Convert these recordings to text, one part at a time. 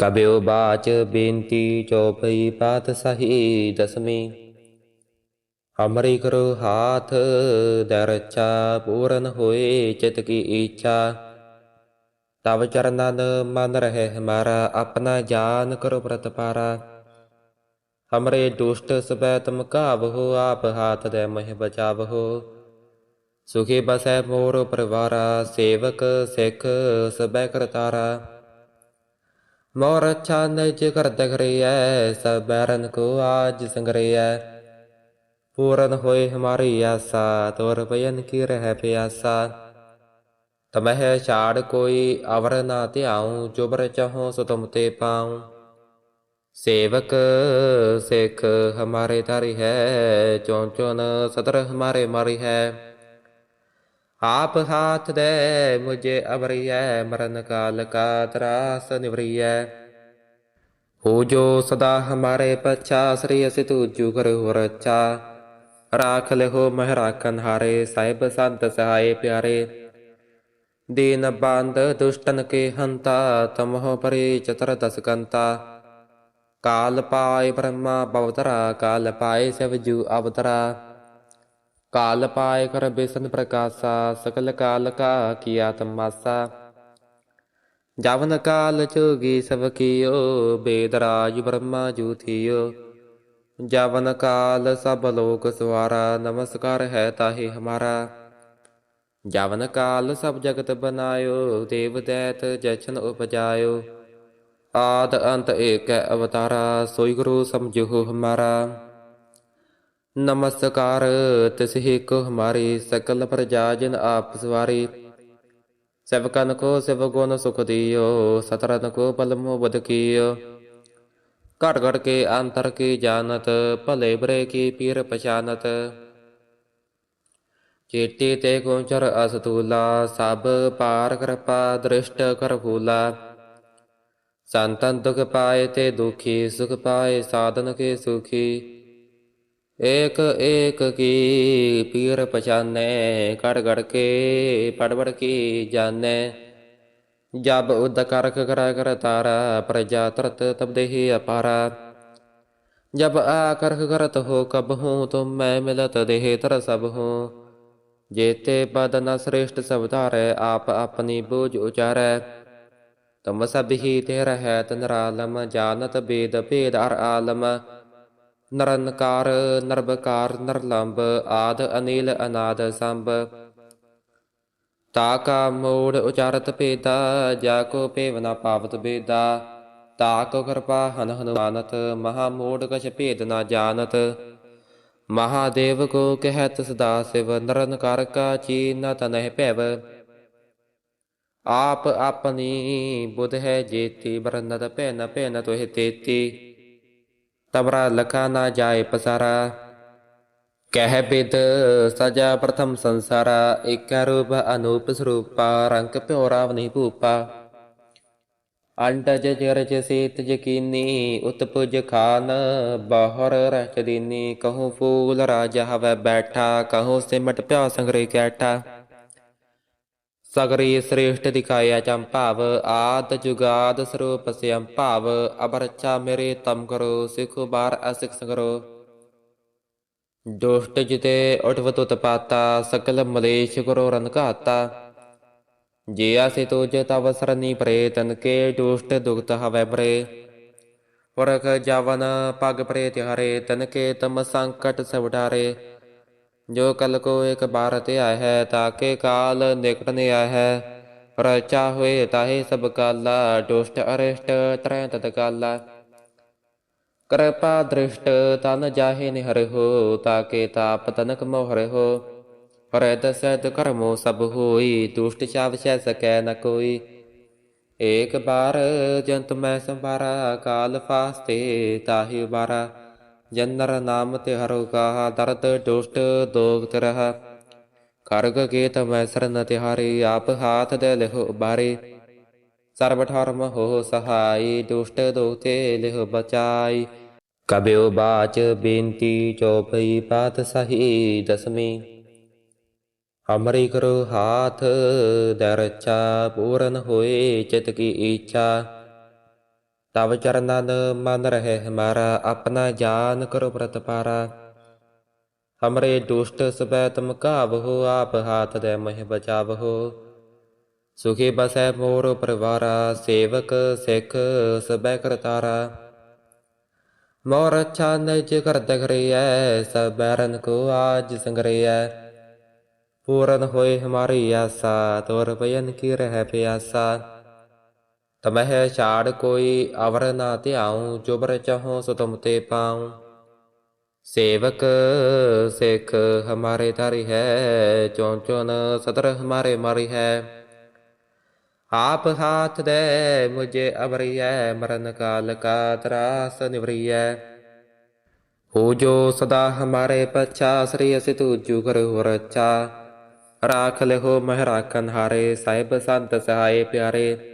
ਕਬਿਉ ਬਾਚ ਬੇਨਤੀ ਚੌਪਈ ਪਾਤ ਸਹੀ ਦਸਵੀਂ। ਹਮਰੀ ਕਰੋ ਹਾਥ ਦਰਚਾ ਪੂਰਨ ਹੋਏ ਚਿਤ ਕੀ ਇੱਛਾ ਤਵ ਚਰਨਨ ਮਨ ਰਹੇ ਹਮਾਰਾ ਆਪਣਾ ਜਾਨ ਕਰੋ ਪ੍ਰਤਪਾਰਾ। ਹਮਰੇ ਦੁਸ਼ਟ ਸਬੈ ਤੁਮ ਕਾਵਹੁ ਆਪ ਹਾਥ ਦੇ ਮਹਿ ਬਚਾਵਹੁ ਸੁਖੀ ਬਸੈ ਮੋਰ ਪਰਿਵਾਰਾ, ਸੇਵਕ ਸਿੱਖ ਸਬੈ ਕਰਤਾਰਾ। ਮੋਰ ਅੱਛਾ ਨਿਜ ਕਰਤ ਕਰਿਐ ਕੋ ਆਜ ਸੰਗਰਿਐ। ਪੂਰਨ ਹੋਏ ਹਮਾਰੀ ਆਸਾ, ਤੋਰ ਭਜਨ ਕੀ ਰਹਿ ਪਿਆਸਾ। ਤਮਹਿ ਛਾੜ ਕੋਈ ਅਵਰ ਨਾ ਧਿਆਉ, ਜੁਬਰ ਚਾਹੋ ਸੋ ਤੁਮ ਤੇ ਪਾਉ। ਸੇਵਕ, ਸਿੱਖ ਹਮਾਰੇ ਤਾਰੀ ਹੈ, ਚੌਂ ਚੌਨ ਸਤਰ ਹਮਾਰੇ ਮਾਰੀ ਹੈ। ਆਪ ਹਾਥ ਦੇ, ਮੁਝੇ ਅਵਰਿਐ, ਮਰਨ ਕਾਲ ਕਾ ਤਰਾਸ ਨਿਵਰਿਐ। ਹੋ ਜੋ ਸਦਾ ਹਮਾਰੇ ਪਛਾ, ਸ੍ਰੀ ਅਸਿ ਤੁਜੂ ਕਰਹੁ ਰਚਾ ਰਾਖ ਲਿਓ ਮਹਿ ਰਾਖਨ ਹਾਰੇ ਸਾਹਿਬ ਸੰਤ ਸਹਾਏ ਪਿਆਰੇ। ਦੀਨ ਬੰਦ ਦੁਸ਼ਟਨ ਕੇ ਹੰਤਾ ਤਮਹੁ ਪਰੇ ਚਤਰ ਦਸਕੰਤਾ ਕਾਲ ਪਾਏ ਬ੍ਰਹਮਾ, ਬਵਤਰਾ ਕਾਲ ਪਾਏ ਸਿਵਜੂ ਅਵਤਰਾ। ਕਾਲ ਪਾਏ ਕਰ ਬੇਸਨ ਪ੍ਰਕਾਸ਼ਾ, ਸਕਲ ਕਾਲ ਕਾ ਕੀਆ ਤਮਾਸਾ ਜਵਨ ਕਾਲ ਚੋਗੀ ਸਭ ਕੀਓ, ਬੇਦ ਬ੍ਰਹਮਾ ਜੂਥੀਓ ਜਵਨ ਕਾਲ ਸਭ ਲੋਕ ਸਵਾਰਾ, ਨਮਸਕਾਰ ਹੈ ਤਾਹੇ ਹਮਾਰਾ। ਜਵਨ ਕਾਲ ਸਭ ਜਗਤ ਬਨਾਇਓ, ਦੇਵ ਦੈਤ ਜਸ਼ਨ ਉਪਜਾਇਓ। ਆਦ ਅੰਤ ਏਕ ਅਵਤਾਰਾ, ਸੋਈ ਗੁਰੂ ਸਮਝੋ ਹਮਾਰਾ। ਨਮਸਕਾਰ ਤਿਸਹਿ ਕੋ ਹਮਾਰੀ ਸਕਲ ਪ੍ਰਜਾ ਜਨ ਆਪ ਸਵਾਰੀ। ਸਭਕਨ ਕੋ ਸਿਵ ਗੁਣ ਸੁਖ ਦਿਓ ਸਤਰਨ ਕੋ ਬਲਮੋ ਬਦ ਕੀਓ। ਘਟ ਘਟ ਕੇ ਅੰਤਰ ਕੀ ਜਾਣਤ, ਭਲੇ ਬਰੇ ਕੀ ਪੀਰ ਪਛਾਨਤ। ਚੇਤੇ ਤੇ ਗੁੰਚਰ ਅਸਤੂਲਾ, ਸਭ ਪਾਰ ਕਿਰਪਾ ਦ੍ਰਿਸ਼ਟ ਕਰ ਫੂਲਾ ਸੰਤਨ ਦੁਖ ਪਾਏ ਤੇ ਦੁਖੀ, ਸੁਖ ਪਾਏ ਸਾਧਨ ਕੇ ਸੁਖੀ। ਏਕ ਏਕ ਕੀ ਪੀਰ ਪਛਾਨੈ ਕੜ ਗੜ ਕੇ ਪੜ ਕੀ ਜਾਣੈ। ਜਬ ਉਦ ਕਰਖ ਕਰਾ ਕਰ ਤਾਰਾ, ਪ੍ਰਜਾ ਤਰਤ ਤਬ ਦੇਹੀ ਅਪਾਰਾ। ਜਬ ਆ ਕਰਖ ਕਰਤ ਹੋ ਕਬ ਹੂੰ, ਤੁਮ ਮੈਂ ਮਿਲਤ ਦੇਹ ਤਰ ਸਭ ਹੂੰ। ਜੇਤੇ ਪਦ ਨ ਸ੍ਰੇਸ਼ਟ ਸਭ ਧਾਰੈ, ਆਪ ਆਪਣੀ ਬੋਝ ਉਚਾਰੈ। ਤਮ ਸਭ ਹੀ ਤੇ ਰਹਿਤ ਨਰਾਲਮ ਜਾਣਤ ਬੇਦ ਭੇਦ ਅਰ ਆਲਮ। ਨਰਨਕਾਰ ਨਰਬਕਾਰ ਨਰਲੰਬ ਆਦ ਅਨੀਲ ਅਨਾਦ ਸੰਭ। ਤਾ ਕਾ ਮੋੜ ਉਚਾਰਤ ਭੇਦਾ, ਜਾ ਕੋ ਭੇਵ ਪਾਵਤ ਬੇਦਾ। ਤਾ ਕੋ ਕਿਰਪਾ ਹਨ ਹਨੁਮਾਨਤ, ਮਹਾ ਮੋੜ ਕਛ ਭੇਦ ਨ ਜਾਣਤ। ਮਹਾਦੇਵ ਕੋ ਕਹਿਤ ਸਦਾ ਸਿਵ, ਨਰਨਕਾਰ ਕਾ ਚੀਨ ਤਨਹਿ ਭੈਵ। ਆਪ ਆਪਣੀ ਬੁਧ ਹੈ ਜੇਤੀ, ਬਰਨਤ ਭੈਨ ਭੈਨ ਤੋਹਿ ਤੇਤੀ। ਤਬਰਾ ਲਖਾ ਨਾ ਜਾਏ ਪਸਾਰਾ। ਕਹਿ ਬਿਦ ਸਜਾ ਪ੍ਰਥਮ ਸੰਸਾਰਾ, ਏਕ ਰੂਪ ਅਨੂਪ ਸਰੂਪਾ, ਰੰਗ ਪਿਓਰਾ ਵਨੀ ਭੂਪਾ। ਅੰਡਜ ਜਰਜ ਸੇਤ ਯਕੀਨੀ ਉਤਪੁਜ ਖਾਨ, ਬਾਹਰ ਰਹਿ ਦੀਨੀ, ਕਹੂੰ ਫੂਲ ਰਾਜਾ ਹਵੈ ਬੈਠਾ, ਕਹੂੰ ਸਿਮਟ ਪਿਆ ਸੰਗਰੇ ਕੈਠਾ। ਸਗਰੀ ਸ੍ਰੇਸ਼ਟ ਦਿਖਾਇਆ ਚੰਭਾਵ ਆਦ ਜੁਗਾਦ ਸਰੂਪ ਸਿਅੰ ਭਾਵ ਅਬਰਚਾ ਮੇਰੇ ਤਮ ਕਰੋ, ਸਿਖ ਬਾਰ ਅਸਿਖ ਸੰਗਰੋ। ਦੁਸ਼ਟ ਜਿਤੇ ਉਠਵਤ ਉਤਪਾਤਾ ਸਕਲ ਮਲੇਸ਼ ਕਰੋ ਰਨ ਘਾਤਾ। ਜੇ ਆਸੇ ਤੋਜ ਤਵ ਸਰਨੀ ਪ੍ਰੇ, ਤਨ ਕੇ ਦੁਸ਼ਟ ਦੁਗਤ ਹਵੈ ਬਰੇ ਪਰਖ ਜਵਨ ਪਗ ਪ੍ਰੇ ਤਿਹਾਰੇ, ਤਨ ਕੇ ਤਮ ਸੰਕਟ ਸਭ ਜੋ ਕਲ ਕੋ ਇੱਕ ਬਾਰ ਤੇ ਆਇ ਹੈ ਤਾਕੇ ਕਾਲ ਨਿਕਟ ਨੇ ਆਇ ਹੈ। ਰਚਾ ਹੋਏ ਤਾਹੇ ਸਭ ਕਾਲਾ, ਦੁਸ਼ਟ ਅਰਿਸ਼ਟ ਤਰੈ ਤਤ ਕਾਲਾ। ਕਿਰਪਾ ਦ੍ਰਿਸ਼ਟ ਤਨ ਜਾਹੇ ਨਿਹਰ ਤਾਕੇ ਤਾਪ ਤਨਕ ਮੋਹਰ ਹੋ। ਹਰੈ ਦਸਤ ਕਰਮੋ ਸਭ ਹੋਈ, ਦੁਸ਼ਟ ਚਾਵ ਸੈ ਸਕੈ ਨ ਕੋਈ। ਏਕ ਬਾਰ ਜੰਤ ਮੈਂ ਸੰਭਾਰਾ, ਕਾਲ ਫਾਸਤੇ ਤਾਹੀ ਬਾਰਾ ਜਨਰ ਨਾਮ ਤੇ ਹਰੁ ਕਾ ਦਰਦ ਦੁਸ਼ਟ ਦੋਗ ਤਰਹ। ਕਰਗ ਕੇ ਤਮੈ ਸਰਨ ਤਿਹਾਰੀ, ਆਪ ਹਾਥ ਦੇ ਲਿਹੁ ਬਾਰੇ ਸਰਬ ਠਰਮ ਹੋ ਸਹਾਈ, ਦੁਸ਼ਟ ਦੋਤੇ ਲਿਹੁ ਬਚਾਈ। ਕਬਿਓ ਬਾਚ ਬੇਨਤੀ ਚੌਪਈ ਪਾਤ ਸਹੀ ਦਸਮੀ। ਹਮਰੀ ਕਰੋ ਹਾਥ ਦਰਚਾ ਪੂਰਨ ਹੋਏ ਚਿਤ ਕੀ ਇੱਛਾ। ਤਵ ਚਰਨਨ ਮਨ ਰਹੇ ਹਮਾਰਾ ਆਪਣਾ ਜਾਨ ਕਰੋ ਪ੍ਰਤਪਾਰਾ ਹਮਰੇ ਦੁਸ਼ਟ ਸਬੈ ਤੁਮ ਕਾਵਹੁ ਆਪ ਹਾਥ ਦੇ ਮਹਿ ਬਚਾਵਹੁ ਸੁਖੀ ਬਸੈ ਮੋਰ ਪਰਿਵਾਰਾ ਸੇਵਕ ਸਿੱਖ ਸਬੈ ਕਰਤਾਰਾ ਮੋਰ ਅੱਛਾ ਨਿਜ ਕਰਤ ਕਰਿਐ ਸਭ ਕੋ ਆਜ ਸੰਗਰਿਐ ਪੂਰਨ ਹੋਏ ਹਮਾਰੀ ਆਸਾ ਤੋਰ ਭਜਨ ਕੀ ਰਹਿ ਪਿਆਸਾ ਤਮਹਿ ਛਾੜ ਕੋਈ ਅਵਰ ਨਾ ਧਿਆਉ, ਜੁਬਰ ਚਾਹੋ ਸੋ ਤੁਮ ਤੇ ਪਾਉ। ਸੇਵਕ ਸਿੱਖ ਹਮਾਰੇ ਧਾਰੀ ਹੈ, ਚੌਂ ਚੌਨ ਸਤਰ ਹਮਾਰੇ ਮਾਰੀ ਹੈ। ਆਪ ਹਾਥ ਦੇ ਮੁਝੇ ਅਵਰਿਐ ਮਰਨ ਕਾਲ ਕਾ ਤਰਾਸ ਨਿਵਰਿਐ ਹੋ। ਜੋ ਸਦਾ ਹਮਾਰੇ ਪਛਾ, ਸ੍ਰੀ ਅਸਿ ਤੁਜੂ ਕਰਹੁ ਰਚਾ ਰਾਖ ਲਿਓ ਮਹਿ ਰਾਖਨ ਹਾਰੇ ਸਾਹਿਬ ਸੰਤ ਸਹਾਏ ਪਿਆਰੇ। ਦੀਨ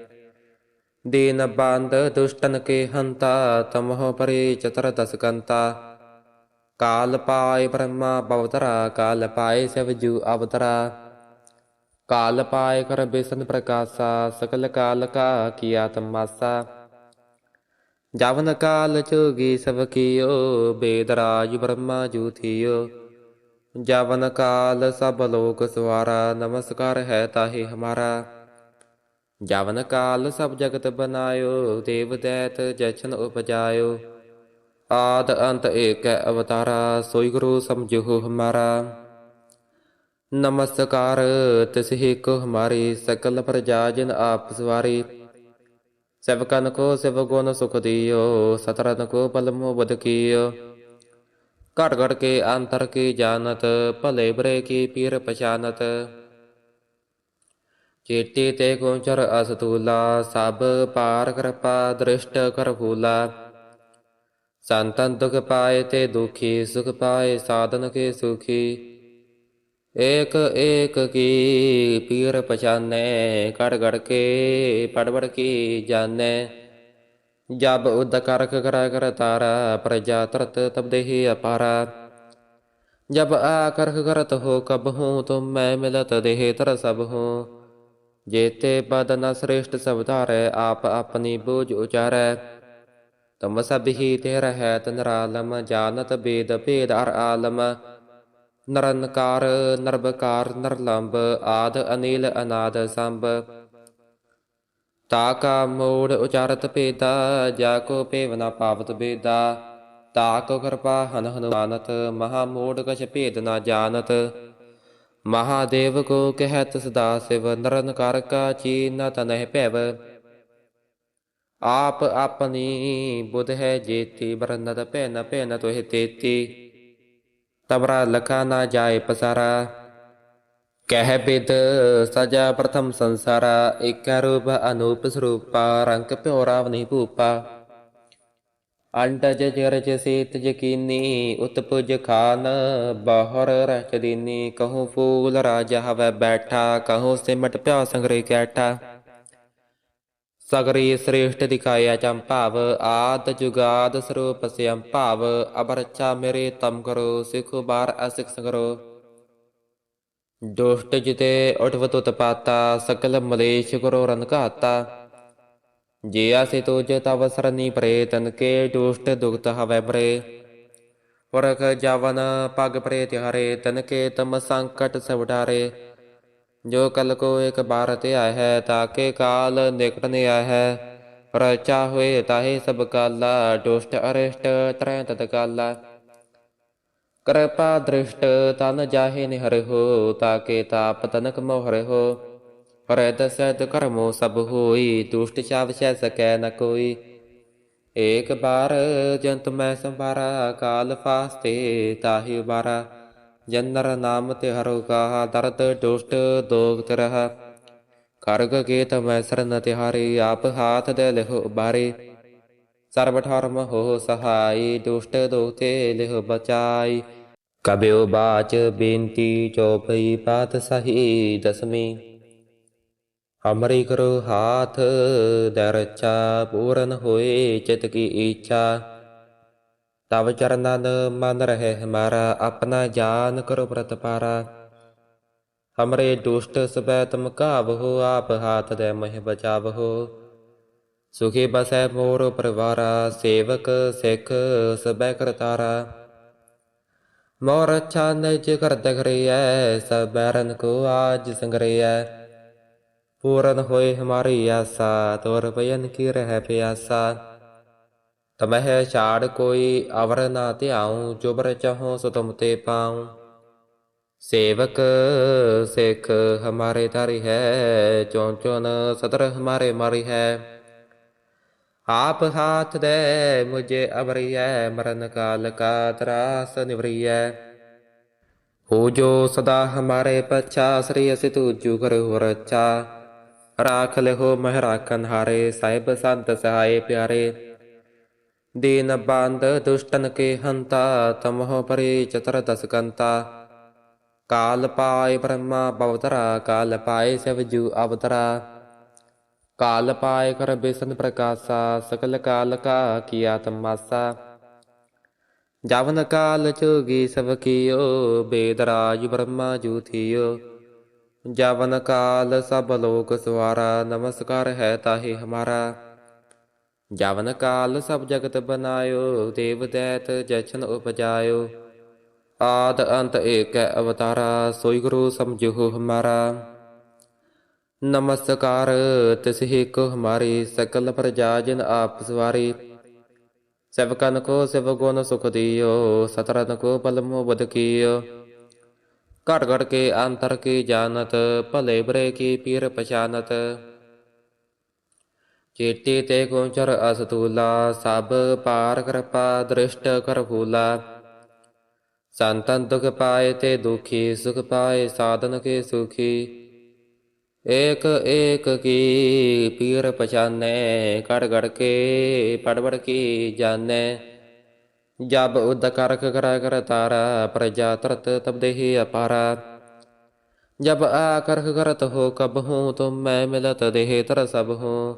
ਬੰਦ ਦੁਸ਼ਟਨ ਕੇ ਹੰਤਾ, ਤਮਹੁ ਪਰੇ ਚਤਰ ਦਸਕੰਤਾ ਕਾਲ ਪਾਏ ਬ੍ਰਹਮਾ ਬਵਤਰਾ, ਕਾਲ ਪਾਏ ਸਿਵਜੂ ਅਵਤਰਾ। ਕਾਲ ਪਾਏ ਕਰ ਬੇਸਨ ਪ੍ਰਕਾਸ਼ਾ, ਸਕਲ ਕਾਲ ਕਾ ਕੀਆ ਤਮਾਸਾ। ਜਵਨ ਕਾਲ ਚੋਗੀ ਸਭ ਕੀਓ, ਬੇਦ ਰਾਜ ਬ੍ਰਹਮਾ ਜੂ ਥੀਓ। ਜਵਨ ਕਾਲ ਸਭ ਲੋਕ ਸਵਾਰਾ, ਨਮਸਕਾਰ ਹੈ ਤਾਹੇ ਹਮਾਰਾ। ਜਵਨ ਕਾਲ ਸਭ ਜਗਤ ਬਨਾਇਓ, ਦੇਵ ਦੈਤ ਜਸ਼ਨ ਉਪਜਾਇਓ। ਆਦ ਅੰਤ ਏਕ ਅਵਤਾਰਾ, ਸੋਈ ਗੁਰੂ ਸਮਝੋ ਹਮਾਰਾ। ਨਮਸਕਾਰ ਤਿਸਹਿ ਕੋ ਹਮਾਰੀ, ਸਕਲ ਪ੍ਰਜਾ ਜਨ ਆਪ ਸਵਾਰੀ। ਸੇਵਕਨ ਕੋ ਸਿਵ ਗੁਣ ਸੁਖ ਦਿਓ ਸਤਰਨ ਕੋ ਬਲਮੋ ਬਦ ਕੀਓ। ਘਟ ਘਟ ਕੇ ਅੰਤਰ ਕੀ ਜਾਣਤ, ਭਲੇ ਬਰੇ ਕੀ ਪੀਰ ਪਛਾਨਤ। ਚੇਤੇ ਤੇ ਗੁੰਚਰ ਅਸਤੂਲਾ, ਸਭ ਪਾਰ ਕਿਰਪਾ ਦ੍ਰਿਸ਼ਟ ਕਰ ਫੂਲਾ ਸੰਤਨ ਦੁਖ ਪਾਏ ਤੇ ਦੁਖੀ, ਸੁਖ ਪਾਏ ਸਾਧਨ ਕੇ ਸੁਖੀ। ਏਕ ਏਕ ਕੀ ਪੀਰ ਪਛਾਨੈ ਕੜ ਗੜ ਕੇ ਪੜ ਕੀ ਜਾਣੈ। ਜਬ ਉਦ ਕਰਖ ਕਰਾ ਕਰ ਤਾਰਾ, ਪ੍ਰਜਾ ਤਰਤ ਤਬ ਦੇਹੀ ਅਪਾਰਾ। ਜਬ ਆਕਰਖ ਕਰਤ ਹੋ ਕਬ ਹੂੰ, ਤੁਮ ਮੈਂ ਮਿਲਤ ਦੇਹ ਤਰ ਸਭ ਹੂੰ। ਜੇਤੇ ਪਦ ਨ ਸ੍ਰੇਸ਼ਟ ਸਭ ਧਾਰੈ, ਆਪ ਆਪਣੀ ਬੋਝ ਉਚਾਰੈ। ਤਮ ਸਭ ਹੀ ਤੇ ਰਹਿਤ ਨਰਾਲਮ ਜਾਣਤ ਬੇਦ ਭੇਦ ਅਰ ਆਲਮ। ਨਰਨਕਾਰ ਨਰਬਕਾਰ ਨਰਲੰਬ, ਆਦ ਅਨੀਲ ਅਨਾਦ ਸੰਭ। ਤਾ ਕਾ ਮੋੜ ਉਚਾਰਤ ਭੇਦਾ, ਜਾ ਕੋ ਭੇਵਨਾ ਪਾਵਤ ਬੇਦਾ। ਤਾ ਕੋ ਕਿਰਪਾ ਹਨ ਹਨੁਮਾਨਤ, ਮਹਾ ਮੋੜ ਕਛ ਭੇਦ ਨਾ ਜਾਣਤ ਮਹਾਦੇਵ ਕੋ ਕਹਿਤ ਸਦਾ ਸਿਵ ਨਰਨਕਾਰ ਕਾ ਚੀਨ ਤਨਹਿ ਭੈਵ। ਆਪ ਆਪਣੀ ਬੁਧ ਹੈ ਜੇਤੀ, ਬਰਨਤ ਭੈਨ ਭੈਨ ਤੋਹਿ ਤੇਤੀ। ਤਬਰਾ ਲਖਾ ਨਾ ਜਾਏ ਪਸਾਰਾ। ਕਹਿ ਬਿਦ ਸਜਾ ਪ੍ਰਥਮ ਸੰਸਾਰਾ ਇਕ ਰੂਪ ਅਨੂਪ ਸਰੂਪਾ, ਰੰਗ ਪਿਓਰਾ ਵਨੀ ਭੂਪਾ। ਅੰਡਜ ਜਰਜ ਸੀਤ ਯਕੀਨੀ, ਉਤਪੁਜ ਖਾਨ, ਬਾਹਰ ਰਹਿ ਦੀਨੀ, ਕਹੂੰ ਫੂਲ ਰਾਜਾ ਹਵੈ ਬੈਠਾ, ਕਹੂੰ ਸਿਮਟ ਪਿਆ ਸੰਗਰੇ ਕੈਠਾ। ਸਗਰੀ ਸ੍ਰੇਸ਼ਟ ਦਿਖਾਇਆ ਚੰਭਾਵ ਆਦ ਜੁਗਾਦ ਸਰੂਪ ਸਿਅੰ ਭਾਵ ਅਬਰਚਾ ਮੇਰੇ ਤਮ ਕਰੋ, ਸਿਖ ਬਾਰ ਅਸਿਕ ਸੰਗਰੋ। ਦੁਸ਼ਟ ਜਿਤੇ ਉਠਵਤ ਉਤਪਾਤਾ ਸਕਲ ਮਲੇਸ਼ ਕਰੋ ਰਨ ਜੇ ਆਸੇ ਤੋਜ ਤਵ ਸਰਨੀ ਪ੍ਰੇ ਤਨ ਕੇ ਦੁਸ਼ਟ ਦੁਗਤ ਹਵੈ ਬਰੇ ਪਰਖ ਜਵਨ ਪਗ ਪ੍ਰੇ ਤਿਹਾਰੇ, ਤਨ ਕੇ ਤਮ ਸੰਕਟ ਸਭ ਡਾਰੇ। ਜੋ ਕਲ ਕੋ ਇੱਕ ਬਾਰ ਤੇ ਆਇ ਹੈ ਤਾਕੇ ਕਾਲ ਨਿਕਟ ਨੇ ਆਇ ਹੈ। ਰਚਾ ਹੋਏ ਤਾਹੇ ਸਭ ਕਾਲਾ, ਦੁਸ਼ਟ ਅਰਿਸ਼ਟ ਤਰੈ ਤਤ ਕਾਲਾ। ਕਿਰਪਾ ਦ੍ਰਿਸ਼ਟ ਤਨ ਜਾਹੇ ਨਿਹਰ ਹੋ ਤਾਕੇ ਤਾਪ ਤਨਕ ਮੋਹਰ ਹੋ। ਹਰੈ ਦਸਤ ਕਰਮੋ ਸਭ ਹੋਈ, ਦੁਸ਼ਟ ਚਾਵ ਸੈ ਸਕੈ ਨ ਕੋਈ। ਏਕ ਬਾਰ ਜੰਤ ਮੈਂ ਸੰਭਾਰਾ, ਕਾਲ ਫਾਸਤੇ ਤਾਹੀ ਬਾਰਾ ਜਨਰ ਨਾਮ ਤੇ ਹਰੋ ਕਾ ਦਰਦ ਦੁਸ਼ਟ ਦੋਗ ਤਰਹ ਕਰਗ ਕੇ ਤਮੈ ਸਰਨ ਤਿਹਾਰੇ ਆਪ ਹਾਥ ਦੇ ਲਿਹੁ ਬਾਰੇ ਸਰਬ ਠਰਮ ਹੋ ਸਹਾਈ, ਦੁਸ਼ਟ ਦੋਤੇ ਲਿਹੁ ਬਚਾਈ। ਕਬਿਓ ਬਾਚ ਬੇਨਤੀ, ਚੌਪਈ ਪਾਤ ਸਹੀ ਦਸਮੀ ਅਮਰੀ ਕਰੋ ਹਾਥ ਦਰਚਾ ਪੂਰਨ ਹੋਏ ਚਿਤ ਕੀ ਇੱਛਾ ਤਵ ਚਰਨਨ ਮਨ ਰਹੇ ਹਮਾਰਾ, ਆਪਣਾ ਜਾਨ ਕਰੋ ਪ੍ਰਤਪਾਰਾ ਹਮਰੇ ਦੁਸ਼ਟ ਸਬੈ ਤੁਮ ਕਾਵਹੁ ਆਪ ਹਾਥ ਦੇ ਮਹਿ ਬਚਾਵਹੁ ਸੁਖੀ ਬਸੈ ਮੋਰ ਪਰਿਵਾਰਾ, ਸੇਵਕ ਸਿੱਖ ਸਬੈ ਕਰਤਾਰਾ ਮੋਰ ਅੱਛਾ ਨਿਜ ਕਰਤ ਕਰਿਐ ਸਭ ਬੈਰਨ ਕੋ ਆਜ ਸੰਗਰਿਐ। ਪੂਰਨ ਹੋਏ ਹਮਾਰੀ ਆਸਾ, ਤੋਰ ਭਜਨ ਕੀ ਰਹਿ ਪਿਆਸਾ। ਤਮਹਿ ਛਾੜ ਕੋਈ ਅਵਰ ਨਾ ਧਿਆਉ, ਜੁਬਰ ਚਾਹੋ ਸੋ ਤੁਮ ਤੇ ਪਾਉ। ਸੇਵਕ, ਸਿੱਖ ਹਮਾਰੇ ਧਾਰੀ ਹੈ, ਚੌਂ ਚੌਨ ਸਤਰ ਹਮਾਰੇ ਮਾਰੀ ਹੈ। ਆਪ ਹਾਥ ਦੇ, ਮੁਝੇ ਅਵਰਿਐ ਮਰਨ ਕਾਲ ਕਾ ਤਰਾਸ ਨਿਵਰਿਐ ਹੋ। ਜੋ ਸਦਾ ਹਮਾਰੇ ਪਛਾ ਸ੍ਰੀ ਅਸਿ ਤੁਜੂ ਕਰਹੁ ਰਚਾ ਰਾਖ ਲਿਓ ਮਹਿ ਰਾਖਨ ਹਾਰੇ ਸਾਹਿਬ ਸੰਤ ਸਹਾਏ ਪਿਆਰੇ ਦੀਨ ਬੰਦ ਦੁਸ਼ਟਨ ਕੇ ਹੰਤਾ ਤਮਹੁ ਪਰੇ ਚਤਰ ਦਸਕੰਤਾ ਕਾਲ ਪਾਏ ਬ੍ਰਹਮਾ ਬਵਤਰਾ ਕਾਲ ਪਾਏ ਸਿਵਜੂ ਅਵਤਰਾ ਕਾਲ ਪਾਏ ਕਰ ਬੇਸਨ ਪ੍ਰਕਾਸ਼ਾ ਸਕਲ ਕਾਲ ਕਾ ਕੀਆ ਤਮਾਸਾ ਜਵਨ ਕਾਲ ਚੋਗੀ ਸਭ ਕੀਓ ਬੇਦ ਰਾਜ ਬ੍ਰਹਮਾ ਜੂ ਥੀਓ ਜਵਨ ਕਾਲ ਸਭ ਲੋਕ ਸਵਾਰਾ, ਨਮਸਕਾਰ ਹੈ ਤਾਹੇ ਹਮਾਰਾ। ਜਵਨ ਕਾਲ ਸਭ ਜਗਤ ਬਨਾਇਓ, ਦੇਵ ਦੈਤ ਜਸ਼ਨ ਉਪਜਾਇਓ। ਆਦ ਅੰਤ ਏਕ ਅਵਤਾਰਾ, ਸੋਈ ਗੁਰੂ ਸਮਝੋ ਹਮਾਰਾ। ਨਮਸਕਾਰ ਤਿਸਹਿ ਕੋ ਹਮਾਰੀ, ਸਕਲ ਪ੍ਰਜਾ ਜਨ ਆਪ ਸਵਾਰੀ। ਸਭਕਨ ਕੋ ਸਿਵ ਗੁਣ ਸੁਖ ਦਿਓ ਸਤਰਨ ਕੋ ਬਲਮੋ ਬਦ ਕੀਓ। ਘਟ ਘਟ ਕੇ ਅੰਤਰ ਕੀ ਜਾਣਤ, ਭਲੇ ਬਰੇ ਕੀ ਪੀਰ ਪਛਾਨਤ। ਚੇਤੇ ਤੇ ਗੋਚਰ ਅਸਤੂਲਾ, ਸਭ ਪਾਰ ਕਿਰਪਾ ਦ੍ਰਿਸ਼ਟ ਕਰ ਫੂਲਾ ਸੰਤਨ ਦੁਖ ਪਾਏ ਤੇ ਦੁਖੀ, ਸੁਖ ਪਾਏ ਸਾਧਨ ਕੇ ਸੁਖੀ। ਏਕ ਏਕ ਕੀ ਪੀਰ ਪਛਾਨੈ, ਘੜ ਗੜ ਕੇ ਪੜ ਕੀ ਜਾਣੈ। ਜਬ ਉਦ ਕਰਖ ਕਰ ਤਾਰਾ, ਪ੍ਰਜਾ ਤਰਤ ਤਬ ਦੇਹੀ ਅਪਾਰਾ। ਜਬ ਆਕਰਖ ਕਰਤ ਹੋ ਕਬ ਹੂੰ, ਤੁਮ ਮੈਂ ਮਿਲਤ ਦੇਹ ਤਰ ਸਭ ਹੂੰ।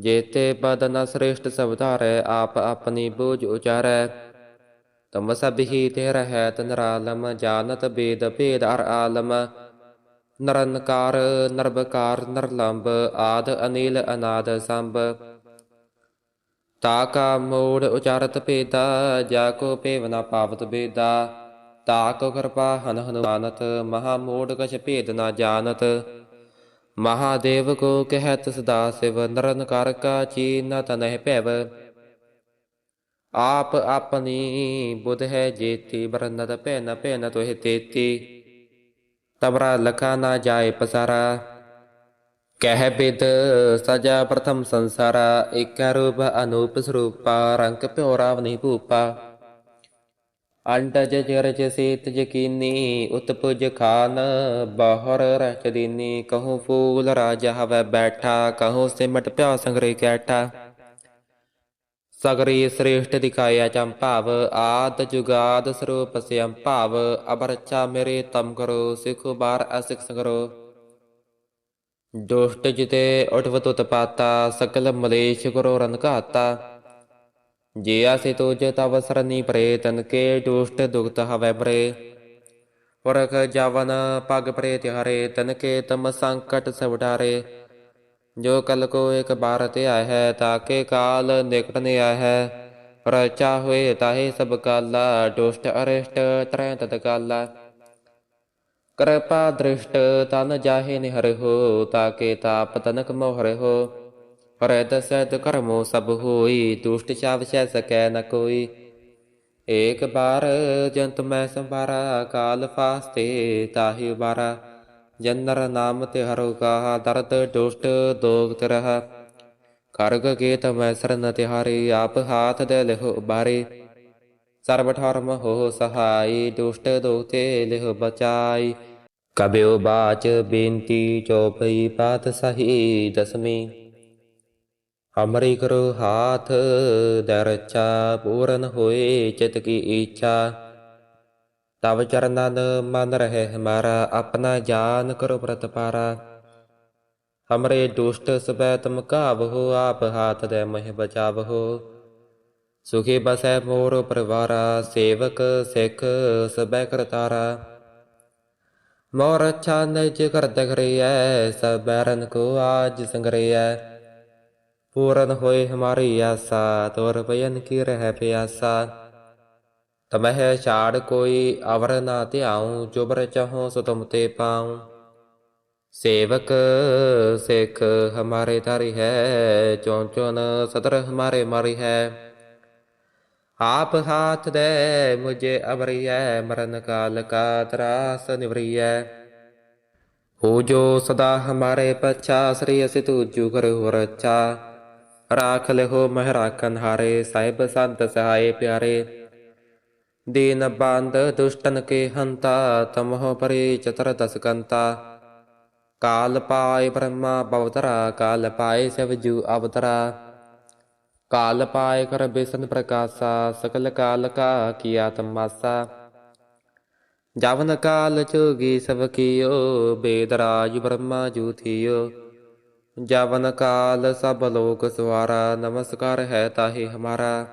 ਜੇਤੇ ਪਦ ਨ ਸ੍ਰੇਸ਼ਟ ਸਭ ਧਾਰੈ, ਆਪ ਆਪਣੀ ਬੋਝ ਉਚਾਰੈ। ਤਮ ਸਭ ਹੀ ਤੇ ਰਹਿਤ ਨਰਾਲਮ, ਜਾਣਤ ਬੇਦ ਭੇਦ ਅਰ ਆਲਮ। ਨਰਨਕਾਰ ਨਰਬਕਾਰ ਨਰਲੰਬ, ਆਦ ਅਨੀਲ ਅਨਾਦ ਸੰਭ। ਤਾ ਕਾ ਮੋੜ ਉਚਾਰਤ ਭੇਦਾ, ਜਾ ਕੋ ਭੇਵਨਾ ਪਾਵਤ ਬੇਦਾ। ਤਾ ਕੋ ਕਿਰਪਾ ਹਨ ਹਨੁਮਾਨਤ, ਮਹਾ ਮੋੜ ਕਛ ਭੇਦ ਨਾ ਜਾਣਤ। ਮਹਾਦੇਵ ਕੋ ਕਹਿਤ ਸਦਾ ਸਿਵ, ਨਰਨ ਕਰ ਕਾ ਚੀਨ ਤਨਹਿ ਭੈਵ। ਆਪ ਆਪਣੀ ਬੁਧ ਹੈ ਜੇਤੀ, ਬਰਨਤ ਭੈਨ ਭੈਨ ਤੋਹਿ ਤੇਤੀ। ਤਬਰਾ ਲਖਾ ਨਾ ਜਾਏ ਪਸਾਰਾ। ਕਹਿ ਬਿਦ ਸਜਾ ਪ੍ਰਥਮ ਸੰਸਾਰਾ, ਏਕ ਰੂਪ ਅਨੂਪ ਸਰੂਪਾ, ਰੰਗ ਪਿਓਰਾ ਵਨੀ ਭੂਪਾ। ਅੰਡਜ ਜਰਜ ਸੇਤ ਯਕੀਨੀ ਉਤਪੁਜ ਖਾਨ, ਬਾਹਰ ਰਹਿ ਦੀਨੀ। ਕਹੂੰ ਫੂਲ ਰਾਜਾ ਹਵੈ ਬੈਠਾ, ਕਹੂੰ ਸਿਮਟ ਪਿਆ ਸੰਗਰੇ ਕੈਠਾ। ਸਗਰੀ ਸ੍ਰੇਸ਼ਟ ਦਿਖਾਇਆ ਚੰਭਾਵ ਆਦ ਜੁਗਾਦ ਸਰੂਪ ਸਿਅੰ ਭਾਵ। ਅਬਰਚਾ ਮੇਰੇ ਤਮ ਕਰੋ, ਸਿਖ ਬਾਰ ਅਸਿਖ ਸੰਗਰੋ। ਤੋਜ ਤਵ ਸਰਨੀ ਪ੍ਰੇ, ਤਨ ਕੇ ਦੁਸ਼ਟ ਦੁਗਤ ਹਵੈ ਬਰੇ ਪਰਖ ਜਵਨ ਪਗ ਪ੍ਰੇ ਤਿਹਾਰੇ, ਤਨ ਕੇ ਤਮ ਸੰਕਟ ਸਭ ਡਾਰੇ। ਜੋ ਕਲ ਕੋ ਇੱਕ ਬਾਰ ਤੇ ਆਇ ਹੈ ਤਾਕੇ ਕਾਲ ਨਿਕਟ ਨੇ ਆਇ ਹੈ ਰਚਾ ਹੋਏ ਤਾਹੇ ਸਭ ਕਾਲਾ, ਦੁਸ਼ਟ ਅਰਿਸ਼ਟ ਤਰੈ ਤਤ ਕਾਲਾ। ਕਿਰਪਾ ਦ੍ਰਿਸ਼ਟ ਤਨ ਜਾਹੇ ਨਿਹਰ ਹੋ ਤਾਕੇ ਤਾਪ ਤਨਕ ਮੋਹਰ ਹੋ ਹਰੈ ਦਸਤ ਕਰਮੋ ਸਭ ਹੋਈ, ਦੁਸ਼ਟ ਚਾਵ ਸਕੈ ਨ ਕੋਈ। ਏਕ ਬਾਰ ਜੰਤ ਮੈਂ ਸੰਭਾਰਾ, ਕਾਲ ਫਾਸਤੇ ਤਾਹੀ ਬਾਰਾ ਜਨਰ ਨਾਮ ਤੇ ਹਰੁ ਕਾ ਦਰਦ ਦੁਸ਼ਟ ਦੋਗ ਤਰਹ। ਕਰਗ ਕੇ ਤਮੈ ਸਰਨ ਤਿਹਾਰੀ, ਆਪ ਹਾਥ ਦੇ ਲਿਹੁ ਬਾਰੇ ਸਰਬ ਠਰਮ ਹੋ ਸਹਾਈ, ਦੁਸ਼ਟ ਦੋਤੇ ਲਿਹ ਬਚਾਈ। ਕਬਿਓ ਬਾਚ ਬੇਨਤੀ ਚੌਪਈ ਪਾਤ ਸਹੀ ਦਸਵੀਂ ਹਮਰੀ ਕਰੋ ਹਾਥ ਦਰਚਾ ਪੂਰਨ ਹੋਏ ਚਿਤ ਕੀ ਇੱਛਾ ਤਵ ਚਰਨਨ ਮਨ ਰਹੇ ਹਮਾਰਾ ਆਪਣਾ ਜਾਨ ਕਰੋ ਪ੍ਰਤਪਾਰਾ। ਹਮਰੇ ਦੁਸ਼ਟ ਸਬੈ ਤੁਮ ਕਾਵਹੁ ਆਪ ਹਾਥ ਦੇ ਮਹਿ ਬਚਾਵਹੁ। ਸੁਖੀ ਬਸੈ ਮੋਰ ਪਰਿਵਾਰਾ, ਸੇਵਕ ਸਿੱਖ ਸਬੈ ਕਰਤਾਰਾ। ਮੋਰ ਅੱਛਾ ਨਿਜ ਕਰਤ ਕਰਿਐ ਸਭ ਕੋ ਆਜ ਸੰਗਰਿਐ। ਪੂਰਨ ਹੋਏ ਹਮਾਰੀ ਆਸਾ, ਤੋਰ ਭਜਨ ਕੀ ਰਹਿ ਪਿਆਸਾ। ਤਮਹਿ ਛਾੜ ਕੋਈ ਅਵਰ ਨਾ ਧਿਆਉ, ਜੁਬਰ ਚਹੋ ਸੋ ਤੁਮ ਤੇ ਪਾਉ। ਸੇਵਕ ਸਿੱਖ ਹਮਾਰੇ ਤਾਰੀ ਹੈ, ਚੌਂ ਚੌਨ ਸਤਰ ਹਮਾਰੇ ਮਾਰੀ ਹੈ। ਆਪ ਹਾਥ ਦੇ, ਮੁਝੇ ਅਵਰਿਐ, ਮਰਨ ਕਾਲ ਕਾ ਤਰਾਸ ਨਿਵਰਿਐ। ਹੋ ਜੋ ਸਦਾ ਹਮਾਰੇ ਪਛਾ, ਸ੍ਰੀ ਅਸਿ ਤੂਜੂ ਕਰਹੁ ਰਚਾ ਰਾਖ ਲਿਓ ਮਹਿ ਰਾਖਨ ਹਾਰੇ, ਸਾਹਿਬ ਸੰਤ ਸਹਾਏ ਪਿਆਰੇ। ਦੀਨ ਬੰਦ ਦੁਸ਼ਟਨ ਕੇ ਹੰਤਾ, ਤਮਹੁ ਪਰੇ ਚਤਰ ਦਸਕੰਤਾ ਕਾਲ ਪਾਏ ਬ੍ਰਹਮਾ, ਬਵਤਰਾ, ਕਾਲ ਪਾਏ ਸਿਵਜੂ ਅਵਤਰਾ। ਕਾਲ ਪਾਏ ਕਰ ਬੇਸਨ ਪ੍ਰਕਾਸ਼ਾ, ਸਕਲ ਕਾਲ ਕਾ ਕੀਆ ਤਮਾਸਾ ਜਵਨ ਕਾਲ ਚੋਗੀ ਸਭ ਕੀਓ ਬੇਦ ਬ੍ਰਹਮਾ ਜੂਥੀਓ ਜਵਨ ਕਾਲ ਸਭ ਲੋਕ ਸਵਾਰਾ, ਨਮਸਕਾਰ ਹੈ ਤਾਹੇ ਹਮਾਰਾ।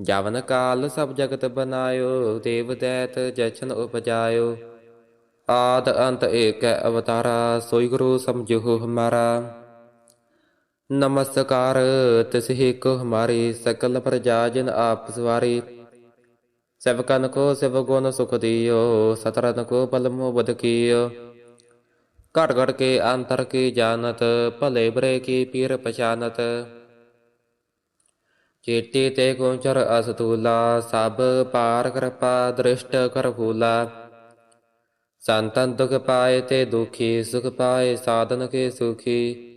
ਜਵਨ ਕਾਲ ਸਭ ਜਗਤ ਬਨਾਇਓ, ਦੇਵ ਦੈਤ ਜਸ਼ਨ ਉਪਜਾਇਓ। ਆਦ ਅੰਤ ਏਕ ਅਵਤਾਰਾ, ਸੋਈ ਗੁਰੂ ਸਮਝੋ ਹਮਾਰਾ। ਨਮਸਕਾਰ ਤਿਸਹਿ ਕੋ ਹਮਾਰੀ ਸਕਲ ਪ੍ਰਜਾ ਜਨ ਆਪ ਸਵਾਰੀ। ਸੇਵਕਨ ਕੋ ਸਿਵ ਗੁਣ ਸੁਖ ਦਿਓ ਸਤਰਨ ਕੋ ਬਲਮੋ ਬਦ ਕੀਓ। ਘਟ ਘਟ ਕੇ ਅੰਤਰ ਕੀ ਜਾਣਤ, ਭਲੇ ਬਰੇ ਕੀ ਪੀਰ ਪਛਾਨਤ। ਚੇਤੇ ਤੇ ਗੁੰਚਰ ਅਸਤੂਲਾ, ਸਭ ਪਾਰ ਕਿਰਪਾ ਦ੍ਰਿਸ਼ਟ ਕਰ ਫੂਲਾ ਸੰਤਨ ਦੁਖ ਪਾਏ ਤੇ ਦੁਖੀ, ਸੁਖ ਪਾਏ ਸਾਧਨ ਕੇ ਸੁਖੀ।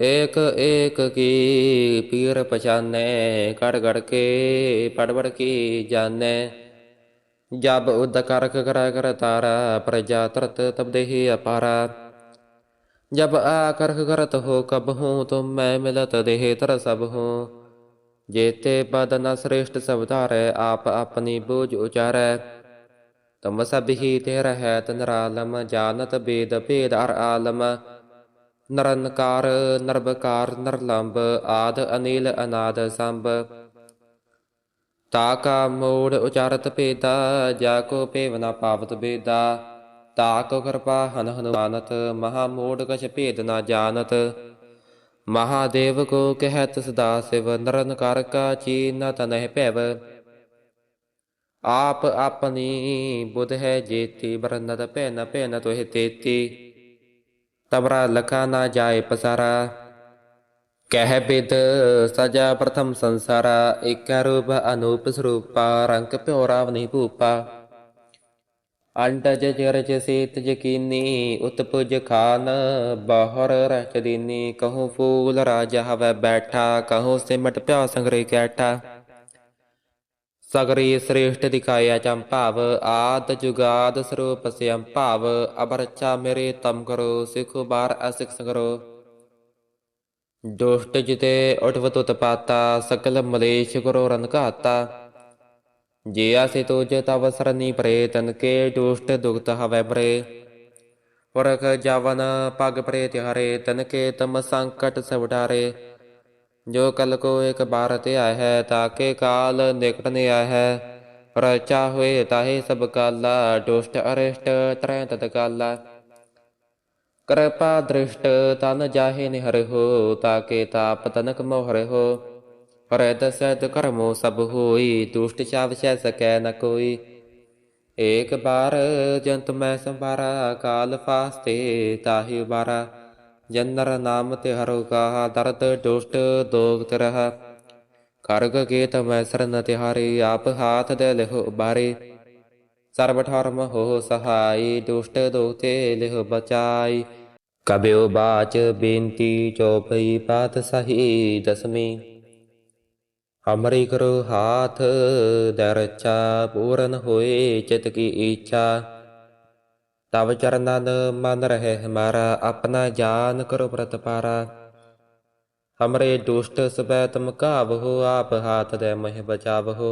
ਏਕ ਏਕ ਕੀ ਪੀਰ ਪਛਾਨੈ ਕੜ ਗੜ ਕੇ ਪੜ ਕੀ ਜਾਣੈ। ਜਬ ਉਦ ਕਰਖ ਕਰ ਕਰ ਤਾਰਾ, ਪ੍ਰਜਾ ਤਰਤ ਤਬ ਦੇਹੀ ਅਪਾਰਾ। ਜਬ ਆ ਕਰਖ ਕਰਤ ਹੋ ਕਬ ਹੂੰ, ਤੁਮ ਮੈਂ ਮਿਲਤ ਦੇਹ ਤਰ ਸਭ ਹੂੰ। ਜੇਤੇ ਪਦ ਨ ਸ੍ਰੇਸ਼ਟ ਸਭ ਧਾਰੈ, ਆਪ ਆਪਣੀ ਬੋਝ ਉਚਾਰੈ। ਤਮ ਸਭ ਹੀ ਤੇ ਰਹਿਤ ਨਰਾਲਮ ਜਾਣਤ ਬੇਦ ਭੇਦ ਅਰ ਆਲਮ। ਨਰਨਕਾਰ ਨਰਬਕਾਰ ਨਰਲੰਬ ਆਦ ਅਨੀਲ ਅਨਾਦ ਸੰਭ। ਤਾ ਕਾ ਮੋੜ ਉਚਾਰਤ ਭੇਦਾ, ਜਾ ਕੋ ਭੇਵਨਾ ਪਾਵਤ ਬੇਦਾ। ਤਾ ਕੋ ਕਿਰਪਾ ਹਨ ਹਨੁਮਾਨਤ, ਮਹਾ ਮੋੜ ਕਛ ਭੇਦ ਨਾ ਜਾਣਤ। ਮਹਾਦੇਵ ਕੋ ਕਹਿਤ ਸਦਾ ਸਿਵ, ਨਰਨਕਾਰ ਕਾ ਚੀਨ ਤਨਹਿ ਭੈਵ। ਆਪ ਆਪਣੀ ਬੁਧ ਹੈ ਜੇਤੀ, ਬਰਨਤ ਭੈਨ ਭੈਨ ਤੋਹਿ ਤੇਤੀ। ਤਬਰਾ ਲਖਾ ਨਾ ਜਾਏ ਪਸਾਰਾ। ਕਹਿ ਬਿਦ ਸਜਾ ਪ੍ਰਥਮ ਸੰਸਾਰਾ, ਏਕ ਰੂਪ ਅਨੂਪ ਸਰੂਪਾ, ਰੰਗ ਪਿਓਰਾ ਵਨੀ ਭੂਪਾ। ਅੰਡਜ ਜਰਜ ਸੇਤ ਯਕੀਨੀ ਉਤਪੁਜ ਖਾਨ, ਬਾਹਰ ਰਹਿ ਦੀਨੀ, ਕਹੂੰ ਫੂਲ ਰਾਜਾ ਹਵੈ ਬੈਠਾ, ਕਹੂੰ ਸਿਮਟ ਪਿਆ ਸੰਗਰੇ ਕੈਠਾ। ਸਗਰੀ ਸ੍ਰੇਸ਼ਟ ਦਿਖਾਇਆ ਚੰਭਾਵ ਆਦ ਜੁਗਾਦ ਸਰੂਪ ਸਿਅੰ ਭਾਵ ਅਬਰਚਾ ਮੇਰੇ ਤਮ ਕਰੋ, ਸਿਖ ਬਾਰ ਅਸਿਖ ਸੰਗਰੋ। ਦੁਸ਼ਟ ਜਿਤੇ ਉਠਵਤ ਉਤਪਾਤਾ ਸਕਲ ਮਲੇਸ਼ ਕਰੋ ਰਨ ਘਾਤਾ। ਜੇ ਆਸੇ ਤੋਜ ਤਵ ਸਰਨੀ ਪ੍ਰੇ, ਤਨ ਕੇ ਦੁਸ਼ਟ ਦੁਗਤ ਹਵੈ ਬਰੇ ਪਰਖ ਜਵਨ ਪਗ ਪ੍ਰੇ ਤਿਹਾਰੇ, ਤਨ ਕੇ ਤਮ ਸੰਕਟ ਸਭ ਜੋ ਕਲ ਕੋ ਇੱਕ ਬਾਰ ਤੇ ਆਇ ਹੈ ਤਾਕੇ ਕਾਲ ਨਿਕਟ ਨੇ ਆਇ ਹੈ। ਰਚਾ ਹੋਏ ਤਾਹੇ ਸਭ ਕਾਲਾ, ਦੁਸ਼ਟ, ਅਰਿਸ਼ਟ, ਤਰੈ ਤਤ ਕਾਲਾ। ਕਿਰਪਾ ਦ੍ਰਿਸ਼ਟ ਤਨ ਜਾਹੇ ਨਿਹਰ ਤਾਕੇ ਤਾਪ ਤਨਕ ਮੋਹਰ ਹੋ। ਹਰੈ ਦਸਤ ਕਰਮੋ ਸਭ ਹੋਈ, ਦੁਸ਼ਟ ਚਾਵ ਸਕੈ ਨ ਕੋਈ। ਏਕ ਬਾਰ ਜੰਤ ਮੈਂ ਸੰਭਾਰਾ, ਕਾਲ ਫਾਸਤੇ ਤਾਹੀ ਬਾਰਾ ਜਨਰ ਨਾਮ ਤੇ ਹਰੋ ਕਾ ਦਰਦ ਦੁਸ਼ਟ ਦੋਗ ਤਰਹ। ਕਰਗ ਕੇ ਤਮੈ ਸਰਨ ਤਿਹਾਰੇ, ਆਪ ਹਾਥ ਦੇ ਲਿਹੁ ਬਾਰੇ ਸਰਬ ਠਰਮ ਹੋ ਸਹਾਈ, ਦੁਸ਼ਟ ਦੋਤੇ ਲਿਹੁ ਬਚਾਈ। ਕਬਿਓ ਬਾਚ ਬੇਨਤੀ ਚੌਪਈ ਪਾਤ ਸਹੀ ਦਸਮੀ। ਹਮਰੀ ਕਰੋ ਹਾਥ ਦਰਚਾ ਪੂਰਨ ਹੋਏ ਚਿਤ ਕੀ ਇੱਛਾ। ਤਵ ਚਰਨਨ ਮਨ ਰਹੇ ਹਮਾਰਾ ਆਪਣਾ ਜਾਨ ਕਰੋ ਪ੍ਰਤਪਾਰਾ ਹਮਰੇ ਦੁਸ਼ਟ ਸਬੈ ਤੁਮ ਕਾਵਹੁ ਆਪ ਹਾਥ ਦੇ ਮਹਿ ਬਚਾਵਹੁ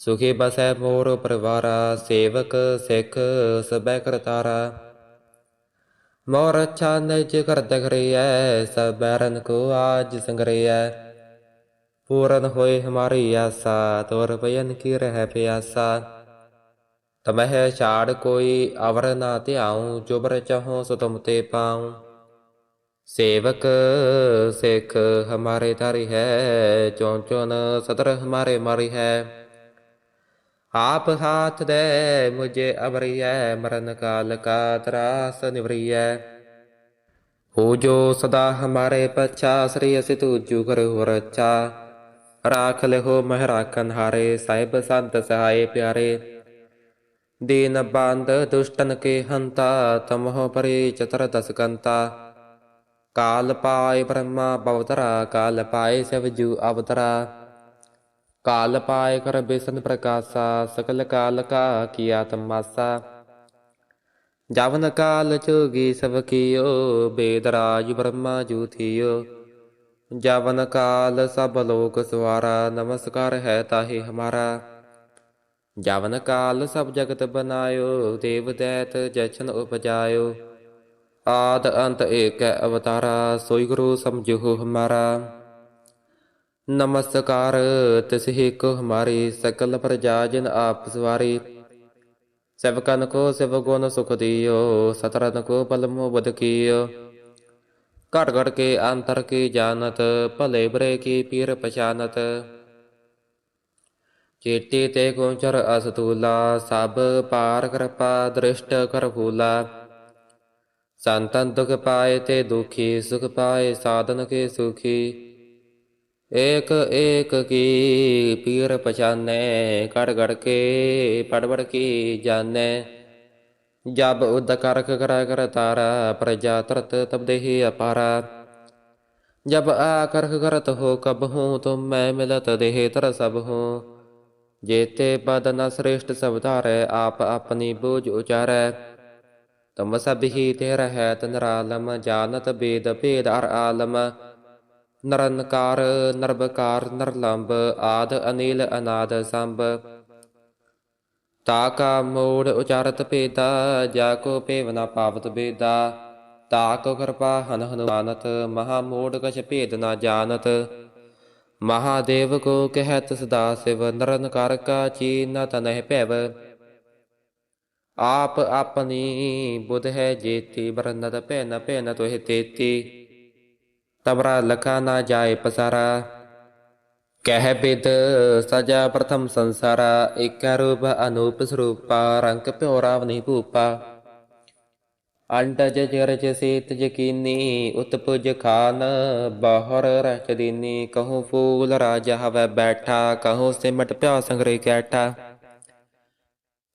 ਸੁਖੀ ਬਸੈ ਮੋਰ ਪਰਿਵਾਰਾ ਸੇਵਕ ਸਿੱਖ ਸਬੈ ਕਰਤਾਰਾ ਮੋਰ ਅੱਛਾ ਨਿਜ ਕਰਤ ਕਰਿਐ ਸਭ ਬੈਰਨ ਕੋ ਆਜ ਸੰਗਰਿਐ ਪੂਰਨ ਹੋਏ ਹਮਾਰੀ ਆਸਾ ਤੋਰ ਭਜਨ ਕੀ ਰਹਿ ਪਿਆਸਾ तमह छाड़ कोई अवर ना त्याऊं जुबर चहो सो तुम ते पाऊं सेवक सिख हमारे धरि है चौं चुन सदर हमारे मरि है आप हाथ दे मुझे अवरी है मरण काल का त्रास निवरी है हो जो सदा हमारे पच्छा श्री असि तू जुगर हो रच्छा राख ले हो मह राखन हारे साहिब संत सहाय प्यारे दीन बांध दुष्टन के हंता तमोह परे चतर दसकंता काल पाय ब्रह्मा बवतरा काल पाय शिवजू अवतरा काल पाय कर बेसन प्रकाशा सकल काल का किया तमाशा जवन काल जोगी सब कियो बेदराज ब्रह्मा जू थियो जवन काल सब लोक स्वारा नमस्कार है ताहि हमारा ਜਵਨ ਕਾਲ ਸਭ ਜਗਤ ਬਨਾਇਓ, ਦੇਵ ਦੈਤ ਜਸ਼ਨ ਉਪਜਾਇਓ। ਆਦ ਅੰਤ ਏਕ ਅਵਤਾਰਾ, ਸੋਈ ਗੁਰੂ ਸਮਝੋ ਹਮਾਰਾ। ਨਮਸਕਾਰ ਤਿਸਹਿ ਕੋ ਹਮਾਰੀ, ਸਕਲ ਪ੍ਰਜਾ ਜਨ ਆਪ ਸਵਾਰੀ। ਸਭਕਨ ਕੋ ਸਭ ਗੁਣ ਸੁਖ ਦਿਓ ਸਤਰਨ ਕੋ ਬਲ ਮੋ ਬਦ ਕੀਓ। ਘਟ ਘਟ ਕੇ ਅੰਤਰ ਕੀ ਜਾਣਤ, ਭਲੇ ਬਰੇ ਕੀ ਪੀਰ ਪਛਾਨਤ। ਚੇਤੀ ਤੇ ਗੁੰਚਰ ਅਸਤੂਲਾ, ਸਭ ਪਾਰ ਕਿਰਪਾ ਦ੍ਰਿਸ਼ਟ ਕਰਹੂਲਾ ਸੰਤਨ ਦੁਖ ਪਾਏ ਤੇ ਦੁਖੀ, ਸੁਖ ਪਾਏ ਸਾਧਨ ਕੇ ਸੁਖੀ। ਏਕ ਏਕ ਕੀ ਪੀਰ ਪਛਾਨੈ, ਘੜ ਗੜ ਕੇ ਪੜਵੜ ਕੀ ਜਾਣੈ। ਜਬ ਉਦ ਕਰਕ ਕਰ ਕਰ ਤਾਰਾ, ਪ੍ਰਜਾ ਤਰਤ ਤਬ ਦੇਹੀ ਅਪਾਰਾ। ਜਬ ਆਕਰਖ ਕਰਤ ਹੋ ਕਬ ਹੂੰ, ਤੁਮ ਮੈਂ ਮਿਲਤ ਦੇਹ ਤਰ ਸਭ ਹੂੰ। ਜੇਤੇ ਪਦ ਨ ਸ੍ਰੇਸ਼ਟ ਸਬਧਾਰੈ ਆਪ ਆਪਣੀ ਬੋਝ ਉਚਾਰੈ। ਤਮ ਸਭ ਹੀ ਤੇ ਰਹਿ ਤਨਰਾਲਮ ਜਾਣਤ ਬੇਦ ਭੇਦ ਅਰ ਆਲਮ। ਨਰਨਕਾਰ ਨਰਬਕਾਰ ਨਰਲੰਬ, ਆਦ ਅਨੀਲ ਅਨਾਦ ਸੰਭ। ਤਾ ਕਾ ਮੋੜ ਉਚਾਰਤ ਭੇਦਾ, ਜਾ ਕੋ ਭੇਵ ਨ ਪਾਵਤ ਬੇਦਾ। ਤਾ ਕੋ ਕਿਰਪਾ ਹਨ ਹਨੁਮਾਨਤ, ਮਹਾ ਮੋੜ ਕਛ ਭੇਦ ਨ ਜਾਣਤ ਮਹਾਦੇਵ ਕੋ ਕਹਿਤ ਸਦਾ ਸਿਵ ਨਰਨਕਾਰ ਕਾ ਚੀਨ ਤਨਹਿ ਭੈਵ। ਆਪ ਆਪਣੀ ਬੁਧ ਹੈ ਜੇਤੀ ਬਰਨਤ ਭੈਨ ਭੈਨ ਤੋਹਿ ਤੇਤੀ। ਤਬਰਾ ਲਖਾ ਨਾ ਜਾਏ ਪਸਾਰਾ। ਕਹਿ ਬਿਦ ਸਜਾ ਪ੍ਰਥਮ ਸੰਸਾਰਾ ਇਕ ਰੂਪ ਅਨੂਪ ਸਰੂਪਾ, ਰੰਗ ਪਿਓਰਾ ਵਨੀ ਭੂਪਾ। ਅੰਡਜ ਜਰਜ ਸੇਤ ਜਕੀਨੀ ਉਤਪੁਜ ਖਾਨ, ਬਾਹਰ ਰਹਿ ਚਦੀਨੀ ਕਹੂੰ ਫੂਲ ਰਾਜਾ ਹਵੇ ਬੈਠਾ, ਕਹੂੰ ਸਿਮਟ ਪਿਆ ਸੰਗਰੇ ਕੈਠਾ।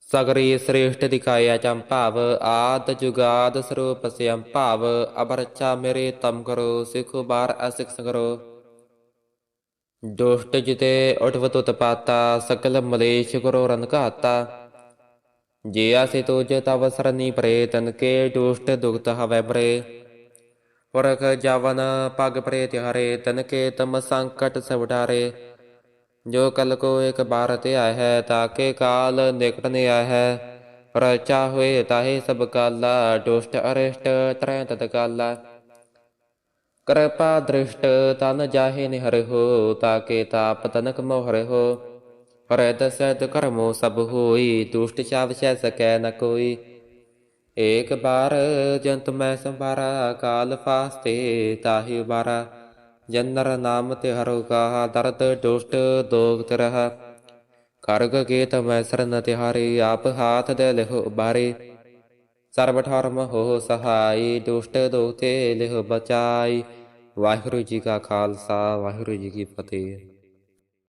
ਸਗਰੀ ਸ੍ਰੇਸ਼ਟ ਦਿਖਾਇਆ ਚੰਭਾਵ ਆਦ ਜੁਗਾਦ ਸਰੂਪ ਸਿਅੰ ਭਾਵ, ਅਬਰਚਾ ਮੇਰੇ ਤਮ ਕਰੋ, ਸਿਖ ਬਾਰ ਅਸਿਖ ਸੰਗਰੋ। ਦੁਸ਼ਟ ਜਿਤੇ ਉਠਵਤ ਤਪਾਤਾ ਸਕਲ ਮਲੇਸ਼ ਕਰੋ ਰਨ ਜੇ ਆਸੇ ਤੋਜ ਤਵ ਸਰਨੀ ਪ੍ਰੇ, ਤਨ ਕੇ ਦੁਸ਼ਟ ਦੁਗਤ ਹਵੈ ਬਰੇ ਪਰਖ ਜਵਨ ਪਗ ਪ੍ਰੇ ਤਿਹਾਰੇ, ਤਨ ਕੇ ਤਮ ਸੰਕਟ ਸਵਡਾਰੇ ਜੋ ਕਲ ਕੋ ਇੱਕ ਬਾਰ ਤੇ ਆਇ ਹੈ ਤਾਕੇ ਕਾਲ ਨਿਕਟ ਨੇ ਆਇ ਹੈ ਰਚਾ ਹੋਏ ਤਾਹੇ ਸਭ ਕਾਲਾ, ਦੁਸ਼ਟ ਅਰਿਸ਼ਟ ਤਰੈ ਤਤ ਕਾਲਾ। ਕਿਰਪਾ ਦ੍ਰਿਸ਼ਟ ਤਨ ਜਾਹੇ ਨਿਹਰ ਹੋ ਤਾਕੇ ਤਾਪ ਤਨਕ ਮੋਹਰ ਹੋ। ਹਰੈ ਦਸਤ ਕਰਮੋ ਸਭ ਹੋਈ, ਦੁਸ਼ਟ ਚਾਵ ਸੈ ਸਕੈ ਨ ਕੋਈ। ਏਕ ਬਾਰ ਜੰਤ ਮੈਂ ਸੰਭਾਰਾ, ਕਾਲ ਫਾਸਤੇ ਤਾਹੀ ਬਾਰਾ ਜਨਰ ਨਾਮ ਤੇ ਹਰੋ ਕਾ ਦਰਦ ਦੁਸ਼ਟ ਦੋਗ ਤਰਹ ਕਰਗ ਕੇ ਤਮੈ ਸਰਨ ਤਿਹਾਰੇ ਆਪ ਹਾਥ ਦੇ ਲਿਹੁ ਬਾਰੇ ਸਰਬ ਠਰਮ ਹੋ ਸਹਾਈ, ਦੁਸ਼ਟ ਦੋਗ ਤੇ ਲਿਹੁ ਬਚਾਈ। ਵਾਹਿਗੁਰੂ ਜੀ ਕਾ ਖਾਲਸਾ, ਵਾਹਿਗੁਰੂ ਜੀ ਕੀ ਫਤਿਹ।